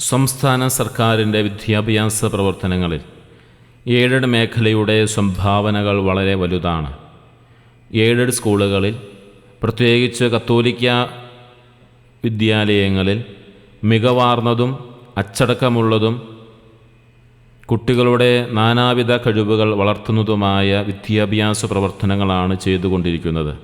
സംസ്ഥാന സർക്കാരിന്റെ വിദ്യാഭ്യാസ പ്രവർത്തനങ്ങളിൽ എയ്ഡഡ് മേഖലയുടെ സംഭാവനകൾ വളരെ വലുതാണ്. എയ്ഡഡ് സ്കൂളുകളിൽ പ്രത്യേകിച്ച് കത്തോലിക്ക വിദ്യാലയങ്ങളിൽ മികവാർന്നതും അച്ചടക്കമുള്ളതും കുട്ടികളുടെ നാനാവിധ കഴിവുകൾ വളർത്തുന്നതുമായ വിദ്യാഭ്യാസ പ്രവർത്തനങ്ങളാണ് ചെയ്തുകൊണ്ടിരിക്കുന്നത്.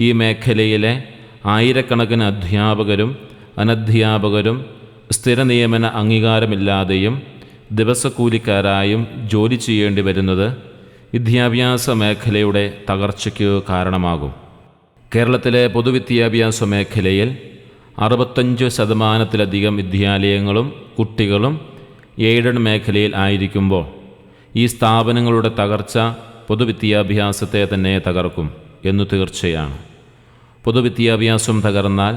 ഈ മേഖലയിലെ ആയിരക്കണക്കിന് അധ്യാപകരും അനധ്യാപകരും സ്ഥിര നിയമന അംഗീകാരമില്ലാതെയും ദിവസക്കൂലിക്കാരായും ജോലി ചെയ്യേണ്ടി വരുന്നത് വിദ്യാഭ്യാസ മേഖലയുടെ തകർച്ചയ്ക്ക് കാരണമാകും. കേരളത്തിലെ പൊതുവിദ്യാഭ്യാസ മേഖലയിൽ അറുപത്തഞ്ച് ശതമാനത്തിലധികം വിദ്യാലയങ്ങളും കുട്ടികളും എയ്ഡഡ് മേഖലയിൽ ആയിരിക്കുമ്പോൾ ഈ സ്ഥാപനങ്ങളുടെ തകർച്ച പൊതുവിദ്യാഭ്യാസത്തെ തന്നെ തകർക്കും എന്നു തീർച്ചയാണ്. പൊതുവിദ്യാഭ്യാസം തകർന്നാൽ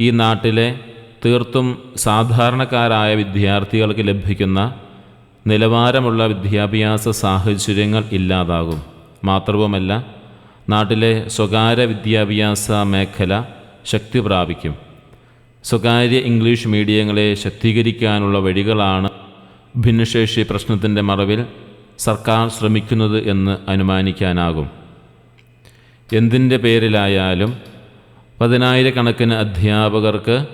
ഈ നാട്ടിലെ തീർത്തും സാധാരണക്കാരായ വിദ്യാർത്ഥികൾക്ക് ലഭിക്കുന്ന നിലവാരമുള്ള വിദ്യാഭ്യാസ സാഹചര്യങ്ങൾ ഇല്ലാതാകും. മാത്രവുമല്ല നാട്ടിലെ സ്വകാര്യ വിദ്യാഭ്യാസ മേഖല ശക്തി പ്രാപിക്കും. സ്വകാര്യ ഇംഗ്ലീഷ് മീഡിയങ്ങളെ ശക്തീകരിക്കാനുള്ള വഴികളാണ് ഭിന്നശേഷി പ്രശ്നത്തിന്റെ മറവിൽ സർക്കാർ ശ്രമിക്കുന്നത് എന്ന് അനുമാനിക്കാനാകും. എന്തിന്റെ പേരിലായാലും പതിനായിരക്കണക്കിന് അധ്യാപകർക്ക്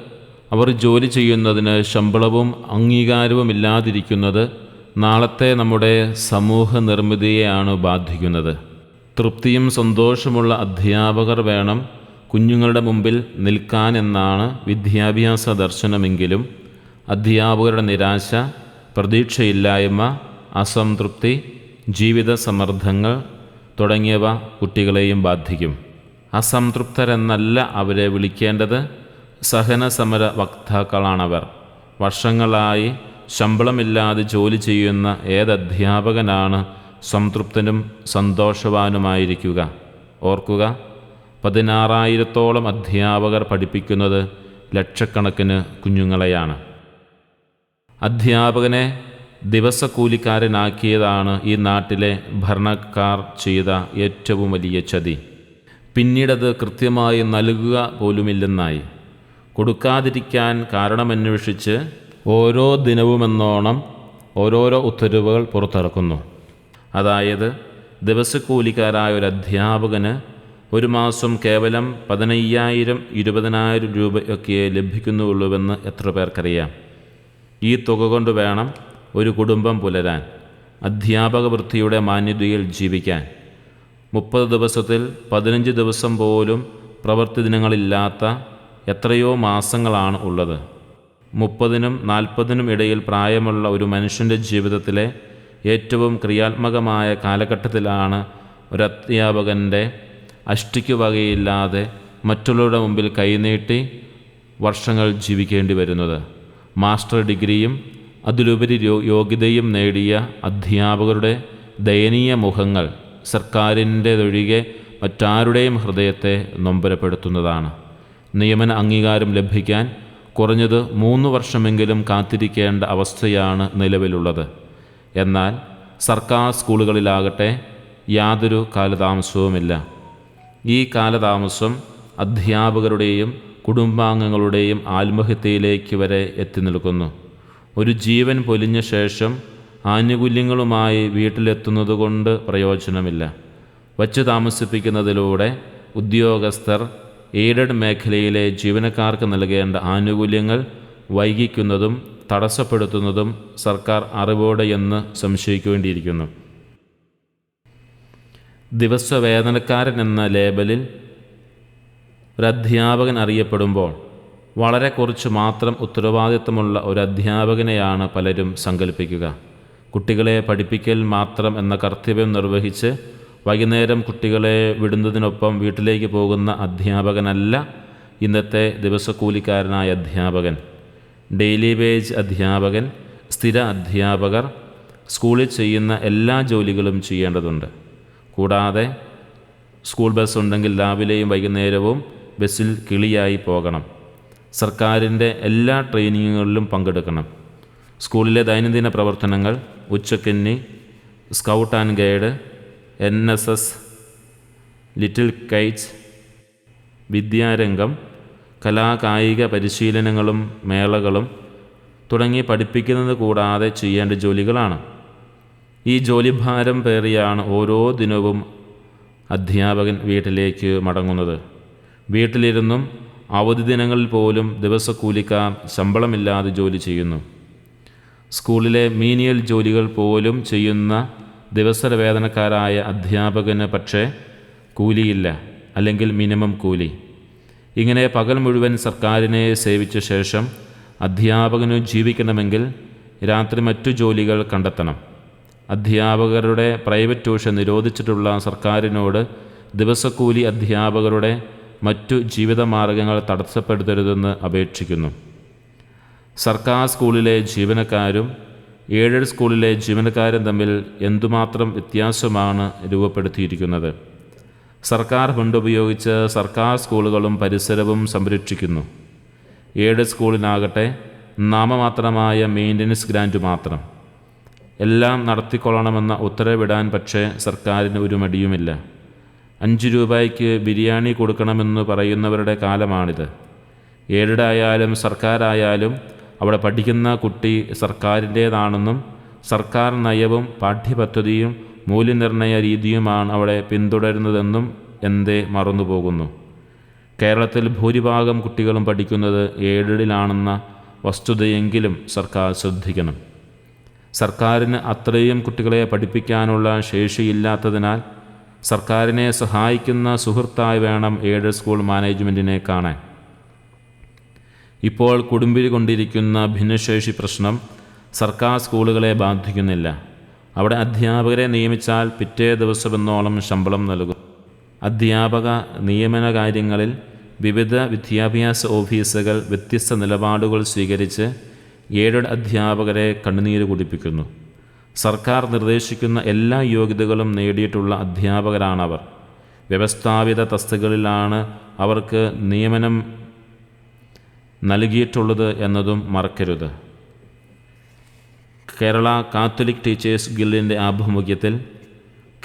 അവർ ജോലി ചെയ്യുന്നതിന് ശമ്പളവും അംഗീകാരവുമില്ലാതിരിക്കുന്നത് നാളത്തെ നമ്മുടെ സമൂഹ നിർമ്മിതിയെയാണ് ബാധിക്കുന്നത്. തൃപ്തിയും സന്തോഷമുള്ള അധ്യാപകർ വേണം കുഞ്ഞുങ്ങളുടെ മുമ്പിൽ നിൽക്കാൻ നിൽക്കാനെന്നാണ് വിദ്യാഭ്യാസ ദർശനമെങ്കിലും. അധ്യാപകരുടെ നിരാശ പ്രതീക്ഷയില്ലായ്മ അസംതൃപ്തി ജീവിത സമ്മർദ്ദങ്ങൾ തുടങ്ങിയവ കുട്ടികളെയും ബാധിക്കും. അസംതൃപ്തരെന്നല്ല അവരെ വിളിക്കേണ്ടത്. സഹന സമര വക്താക്കളാണവർ വർഷങ്ങളായി ശമ്പളമില്ലാതെ ജോലി ചെയ്യുന്ന ഏതധ്യാപകനാണ് സംതൃപ്തനും സന്തോഷവാനുമായിരിക്കുക. ഓർക്കുക പതിനാറായിരത്തോളം അധ്യാപകർ പഠിപ്പിക്കുന്നത് ലക്ഷക്കണക്കിന് കുഞ്ഞുങ്ങളെയാണ്. അധ്യാപകനെ ദിവസക്കൂലിക്കാരനാക്കിയതാണ് ഈ നാട്ടിലെ ഭരണക്കാർ ചെയ്ത ഏറ്റവും വലിയ ചതി. പിന്നീടത് കൃത്യമായി നൽകുക പോലുമില്ലെന്നായി. കൊടുക്കാതിരിക്കാൻ കാരണമന്വേഷിച്ച് ഓരോ ദിനവുമെന്നോണം ഓരോരോ ഉത്തരവുകൾ പുറത്തിറക്കുന്നു. അതായത് ദിവസക്കൂലിക്കാരായ ഒരു അധ്യാപകന് ഒരു മാസം കേവലം പതിനയ്യായിരം ഇരുപതിനായിരം രൂപയൊക്കെ ലഭിക്കുന്നുള്ളൂവെന്ന് എത്ര പേർക്കറിയാം? ഈ തുക കൊണ്ട് വേണം ഒരു കുടുംബം പുലരാൻ അധ്യാപക വൃത്തിയുടെ മാന്യതയിൽ ജീവിക്കാൻ. മുപ്പത് ദിവസത്തിൽ പതിനഞ്ച് ദിവസം പോലും പ്രവൃത്തി ദിനങ്ങളില്ലാത്ത എത്രയോ മാസങ്ങളാണ് ഉള്ളത്. മുപ്പതിനും നാൽപ്പതിനും ഇടയിൽ പ്രായമുള്ള ഒരു മനുഷ്യന്റെ ജീവിതത്തിലെ ഏറ്റവും ക്രിയാത്മകമായ കാലഘട്ടത്തിലാണ് ഒരു അധ്യാപകന്റെ അഷ്ടിക്ക് വകയില്ലാതെ മറ്റുള്ളവരുടെ മുമ്പിൽ കൈനീട്ടി വർഷങ്ങൾ ജീവിക്കേണ്ടി വരുന്നത്. മാസ്റ്റർ ഡിഗ്രിയും അതിലുപരി യോഗ്യതയും നേടിയ അധ്യാപകരുടെ ദയനീയ മുഖങ്ങൾ സർക്കാരിന്റെതൊഴികെ മറ്റാരുടെയും ഹൃദയത്തെ നൊമ്പരപ്പെടുത്തുന്നതാണ്. നിയമന അംഗീകാരം ലഭിക്കാൻ കുറഞ്ഞത് മൂന്ന് വർഷമെങ്കിലും കാത്തിരിക്കേണ്ട അവസ്ഥയാണ് നിലവിലുള്ളത്. എന്നാൽ സർക്കാർ സ്കൂളുകളിലാകട്ടെ യാതൊരു കാലതാമസവുമില്ല. ഈ കാലതാമസം അധ്യാപകരുടെയും കുടുംബാംഗങ്ങളുടെയും ആത്മഹത്യയിലേക്ക് വരെ എത്തി നിൽക്കുന്നു. ഒരു ജീവൻ പൊലിഞ്ഞ ശേഷം ആനുകൂല്യങ്ങളുമായി വീട്ടിലെത്തുന്നതുകൊണ്ട് പ്രയോജനമില്ല. വച്ചു താമസിപ്പിക്കുന്നതിലൂടെ ഉദ്യോഗസ്ഥർ എയ്ഡഡ് മേഖലയിലെ ജീവനക്കാർക്ക് നൽകേണ്ട ആനുകൂല്യങ്ങൾ വൈകിക്കുന്നതും തടസ്സപ്പെടുത്തുന്നതും സർക്കാർ അറിവോടെ എന്ന് സംശയിക്കേണ്ടിയിരിക്കുന്നു. ദിവസവേതനക്കാരൻ എന്ന ലേബലിൽ അധ്യാപകൻ അറിയപ്പെടുമ്പോൾ വളരെ കുറച്ച് മാത്രം ഉത്തരവാദിത്തമുള്ള ഒരു അധ്യാപകനെയാണ് പലരും സങ്കല്പിക്കുക. കുട്ടികളെ പഠിപ്പിക്കൽ മാത്രം എന്ന കർത്തവ്യം നിർവഹിച്ച് വൈകുന്നേരം കുട്ടികളെ വിടുന്നതിനൊപ്പം വീട്ടിലേക്ക് പോകുന്ന അധ്യാപകനല്ല ഇന്നത്തെ ദിവസക്കൂലിക്കാരനായ അധ്യാപകൻ. ഡെയിലി വേജ് അധ്യാപകൻ സ്ഥിര അധ്യാപകർ സ്കൂളിൽ ചെയ്യുന്ന എല്ലാ ജോലികളും ചെയ്യേണ്ടതുണ്ട്. കൂടാതെ സ്കൂൾ ബസ് ഉണ്ടെങ്കിൽ രാവിലെയും വൈകുന്നേരവും ബസ്സിൽ കിളിയായി പോകണം. സർക്കാരിന്റെ എല്ലാ ട്രെയിനിങ്ങുകളിലും പങ്കെടുക്കണം. സ്കൂളിലെ ദൈനംദിന പ്രവർത്തനങ്ങൾ ഉച്ചക്കന്നി scout and guide N S S little kites വിദ്യാരംഗം കലാകായിക പരിശീലനങ്ങളും മേളകളും തുടങ്ങി പഠിപ്പിക്കുന്നത് കൂടാതെ ചെയ്യേണ്ട ജോലികളാണ്. ഈ ജോലിഭാരം പേറിയാണ് ഓരോ ദിനവും അധ്യാപകൻ വീട്ടിലേക്ക് മടങ്ങുന്നത്. വീട്ടിലിരുന്നും അവധി ദിനങ്ങളിൽ പോലും ദിവസക്കൂലിക്കാർ ശമ്പളമില്ലാതെ ജോലി ചെയ്യുന്നു. സ്കൂളിലെ മീനിയൽ ജോലികൾ പോലും ചെയ്യുന്ന ദിവസര വേതനക്കാരായ അധ്യാപകന് പക്ഷേ കൂലിയില്ല അല്ലെങ്കിൽ മിനിമം കൂലി. ഇങ്ങനെ പകൽ മുഴുവൻ സർക്കാരിനെ സേവിച്ച ശേഷം അധ്യാപകനു ജീവിക്കണമെങ്കിൽ രാത്രി മറ്റു ജോലികൾ കണ്ടെത്തണം. അധ്യാപകരുടെ പ്രൈവറ്റ് ട്യൂഷൻ നിരോധിച്ചിട്ടുള്ള സർക്കാരിനോട് ദിവസക്കൂലി അധ്യാപകരുടെ മറ്റു ജീവിതമാർഗങ്ങൾ തടസ്സപ്പെടുത്തരുതെന്ന് അപേക്ഷിക്കുന്നു. സർക്കാർ സ്കൂളിലെ ജീവനക്കാരും എയ്ഡഡ് സ്കൂളിലെ ജീവനക്കാരും തമ്മിൽ എന്തുമാത്രം വ്യത്യാസമാണ് രൂപപ്പെടുത്തിയിരിക്കുന്നത്? സർക്കാർ ഫണ്ട് ഉപയോഗിച്ച് സർക്കാർ സ്കൂളുകളും പരിസരവും സംരക്ഷിക്കുന്നു. എയ്ഡഡ് സ്കൂളിനാകട്ടെ നാമമാത്രമായ മെയിന്റനൻസ് ഗ്രാന്റ് മാത്രം. എല്ലാം നടത്തിക്കൊള്ളണമെന്ന ഉത്തരവിടാൻ പക്ഷേ സർക്കാരിന് ഒരു മടിയുമില്ല. അഞ്ച് രൂപയ്ക്ക് ബിരിയാണി കൊടുക്കണമെന്ന് പറയുന്നവരുടെ കാലമാണിത്. ഏഴടായാലും സർക്കാരായാലും അവിടെ പഠിക്കുന്ന കുട്ടി സർക്കാരിന്റേതാണെന്നും സർക്കാർ നയവും പാഠ്യപദ്ധതിയും മൂല്യനിർണയ രീതിയുമാണ് അവിടെ പിന്തുടരുന്നതെന്നും എന്തേ മറന്നുപോകുന്നു കേരളത്തിൽ ഭൂരിഭാഗം കുട്ടികളും പഠിക്കുന്നത് ഏഴിലാണെന്ന വസ്തുതയെങ്കിലും സർക്കാർ ശ്രദ്ധിക്കണം. സർക്കാരിന് അത്രയും കുട്ടികളെ പഠിപ്പിക്കാനുള്ള ശേഷിയില്ലാത്തതിനാൽ സർക്കാരിനെ സഹായിക്കുന്ന സുഹൃത്തായി വേണം എയ്ഡഡ് സ്കൂൾ മാനേജ്മെന്റിനെ കാണാൻ. ഇപ്പോൾ കുടുംബിൽ കൊണ്ടിരിക്കുന്ന ഭിന്നശേഷി പ്രശ്നം സർക്കാർ സ്കൂളുകളെ ബാധിക്കുന്നില്ല. അവിടെ അധ്യാപകരെ നിയമിച്ചാൽ പിറ്റേ ദിവസമെന്നോളം ശമ്പളം നൽകും. അധ്യാപക നിയമന കാര്യങ്ങളിൽ വിവിധ വിദ്യാഭ്യാസ ഓഫീസുകൾ വ്യത്യസ്ത നിലപാടുകൾ സ്വീകരിച്ച് ഏഴ് അധ്യാപകരെ കണ്ണുനീര് കുടിപ്പിക്കുന്നു. സർക്കാർ നിർദ്ദേശിക്കുന്ന എല്ലാ യോഗ്യതകളും നേടിയിട്ടുള്ള അധ്യാപകരാണവർ. വ്യവസ്ഥാപിത തസ്തികളിലാണ് അവർക്ക് നിയമനം നൽകിയിട്ടുള്ളത് എന്നതും മറക്കരുത്. കേരള കാത്തലിക് ടീച്ചേഴ്സ് ഗിൽഡിന്റെ ആഭിമുഖ്യത്തിൽ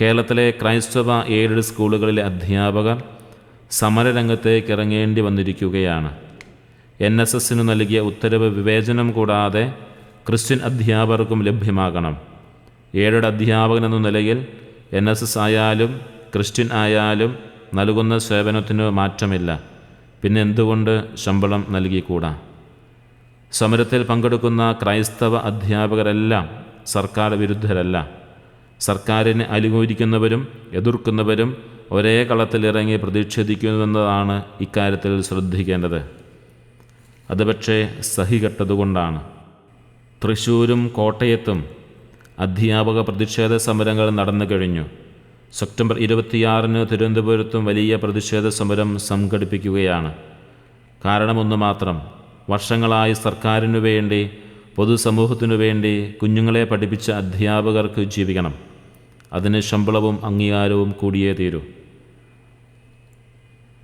കേരളത്തിലെ ക്രൈസ്തവ എയ്ഡഡ് സ്കൂളുകളിലെ അധ്യാപകർ സമരരംഗത്തേക്ക് ഇറങ്ങേണ്ടി വന്നിരിക്കുകയാണ്. എൻ എസ് എസിന് നൽകിയ ഉത്തരവ് വിവേചനം കൂടാതെ ക്രിസ്ത്യൻ അധ്യാപകർക്കും ലഭ്യമാകണം. ഏഴഡ് അധ്യാപകൻ എന്ന നിലയിൽ എൻ എസ് എസ് ആയാലും ക്രിസ്ത്യൻ ആയാലും നൽകുന്ന സേവനത്തിന് മാറ്റമില്ല. പിന്നെ എന്തുകൊണ്ട് ശമ്പളം നൽകിക്കൂടാ? സമരത്തിൽ പങ്കെടുക്കുന്ന ക്രൈസ്തവ അധ്യാപകരെല്ലാം സർക്കാർ വിരുദ്ധരല്ല. സർക്കാരിനെ അനുകൂലിക്കുന്നവരും എതിർക്കുന്നവരും ഒരേ കളത്തിലിറങ്ങി പ്രതിഷേധിക്കുന്നുവെന്നതാണ് ഇക്കാര്യത്തിൽ ശ്രദ്ധിക്കേണ്ടത്. അത് പക്ഷേ സഹികെട്ടതുകൊണ്ടാണ്. തൃശ്ശൂരും കോട്ടയത്തും അധ്യാപക പ്രതിഷേധ സമരങ്ങൾ നടന്നു കഴിഞ്ഞു. സെപ്റ്റംബർ ഇരുപത്തിയാറിന് തിരുവനന്തപുരത്തും വലിയ പ്രതിഷേധ സമരം സംഘടിപ്പിക്കുകയാണ്. കാരണമൊന്ന് മാത്രം വർഷങ്ങളായി സർക്കാരിനു വേണ്ടി പൊതുസമൂഹത്തിനു വേണ്ടി കുഞ്ഞുങ്ങളെ പഠിപ്പിച്ച അധ്യാപകർക്ക് ജീവിക്കണം. അതിന് ശമ്പളവും അംഗീകാരവും കൂടിയേ തീരൂ.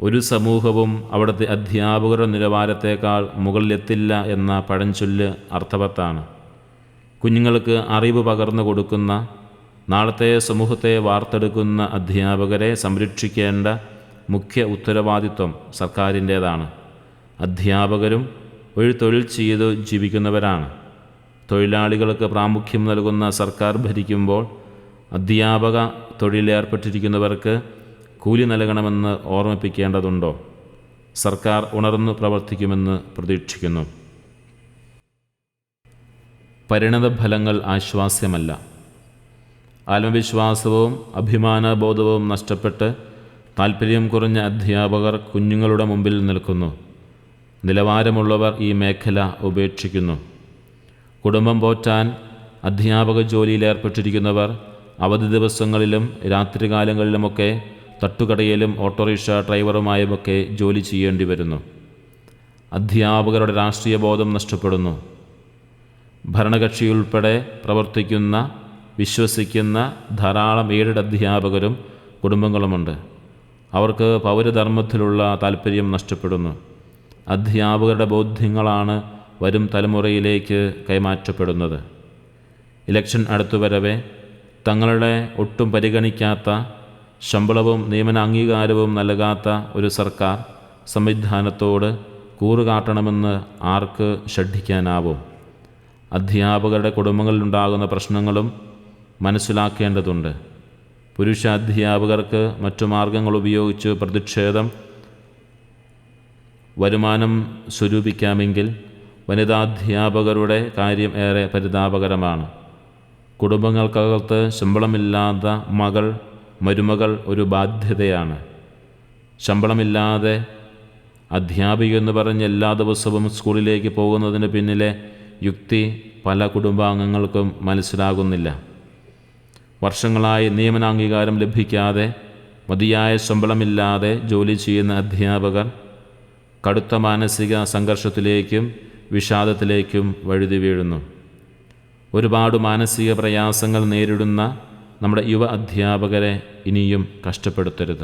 ഒരു സമൂഹവും അവിടുത്തെ അധ്യാപകരുടെ നിലവാരത്തേക്കാൾ മുകളിലെത്തില്ല എന്ന പഴഞ്ചൊല്ല് അർത്ഥവത്താണ്. കുഞ്ഞുങ്ങൾക്ക് അറിവ് പകർന്നു കൊടുക്കുന്ന നാളത്തെ സമൂഹത്തെ വാർത്തെടുക്കുന്ന അധ്യാപകരെ സംരക്ഷിക്കേണ്ട മുഖ്യ ഉത്തരവാദിത്വം സർക്കാരിന്റേതാണ്. അധ്യാപകരും ഒരു തൊഴിൽ ചെയ്ത് ജീവിക്കുന്നവരാണ്. തൊഴിലാളികൾക്ക് പ്രാമുഖ്യം നൽകുന്ന സർക്കാർ ഭരിക്കുമ്പോൾ അധ്യാപക തൊഴിലേർപ്പെട്ടിരിക്കുന്നവർക്ക് കൂലി നൽകണമെന്ന് ഓർമ്മിപ്പിക്കേണ്ടതുണ്ടോ? സർക്കാർ ഉണർന്നു പ്രവർത്തിക്കുമെന്ന് പ്രതീക്ഷിക്കുന്നു. പരിണതഫലങ്ങൾ ആശ്വാസ്യമല്ല. ആത്മവിശ്വാസവും അഭിമാനബോധവും നഷ്ടപ്പെട്ട് താൽപ്പര്യം കുറഞ്ഞ അധ്യാപകർ കുഞ്ഞുങ്ങളുടെ മുമ്പിൽ നിൽക്കുന്നു. നിലവാരമുള്ളവർ ഈ മേഖല ഉപേക്ഷിക്കുന്നു. കുടുംബം പോറ്റാൻ അധ്യാപക ജോലിയിലേർപ്പെട്ടിരിക്കുന്നവർ അവധി ദിവസങ്ങളിലും രാത്രികാലങ്ങളിലുമൊക്കെ തട്ടുകടയിലും ഓട്ടോറിക്ഷ ഡ്രൈവറുമായുമൊക്കെ ജോലി ചെയ്യേണ്ടി വരുന്നു. അധ്യാപകരുടെ രാഷ്ട്രീയ ബോധം നഷ്ടപ്പെടുന്നു. ഭരണകക്ഷിയുൾപ്പെടെ പ്രവർത്തിക്കുന്ന വിശ്വസിക്കുന്ന ധാരാളം ഏഴ് അധ്യാപകരും കുടുംബങ്ങളുമുണ്ട്. അവർക്ക് പൗരധർമ്മത്തിലുള്ള താല്പര്യം നഷ്ടപ്പെടുന്നു. അധ്യാപകരുടെ ബോധ്യങ്ങളാണ് വരും തലമുറയിലേക്ക് കൈമാറ്റപ്പെടുന്നത്. ഇലക്ഷൻ അടുത്തു വരവെ തങ്ങളുടെ ഒട്ടും പരിഗണിക്കാത്ത ശമ്പളവും നിയമന അംഗീകാരവും നൽകാത്ത ഒരു സർക്കാർ സംവിധാനത്തോട് കൂറുകാട്ടണമെന്ന് ആർക്ക് ഷഡ്ഢിക്കാനാവും അധ്യാപകരുടെ കുടുംബങ്ങളിലുണ്ടാകുന്ന പ്രശ്നങ്ങളും മനസ്സിലാക്കേണ്ടതുണ്ട്. പുരുഷ അധ്യാപകർക്ക് മറ്റു മാർഗങ്ങൾ ഉപയോഗിച്ച് പ്രതിഷേധം വരുമാനം സ്വരൂപിക്കാമെങ്കിൽ വനിതാധ്യാപകരുടെ കാര്യം ഏറെ പരിതാപകരമാണ്. കുടുംബങ്ങൾക്കകത്ത് ശമ്പളമില്ലാത്ത മകൾ മരുമകൾ ഒരു ബാധ്യതയാണ്. ശമ്പളമില്ലാതെ അധ്യാപിക എന്ന് പറഞ്ഞ് എല്ലാ ദിവസവും സ്കൂളിലേക്ക് പോകുന്നതിന് പിന്നിലെ യുക്തി പല കുടുംബാംഗങ്ങൾക്കും മനസ്സിലാകുന്നില്ല. വർഷങ്ങളായി നിയമനാംഗീകാരം ലഭിക്കാതെ മതിയായ ശമ്പളമില്ലാതെ ജോലി ചെയ്യുന്ന അധ്യാപകർ കടുത്ത മാനസിക സംഘർഷത്തിലേക്കും വിഷാദത്തിലേക്കും വഴുതി വീഴുന്നു. ഒരുപാട് മാനസിക പ്രയാസങ്ങൾ നേരിടുന്ന നമ്മുടെ യുവ അധ്യാപകരെ ഇനിയും കഷ്ടപ്പെടുത്തരുത്.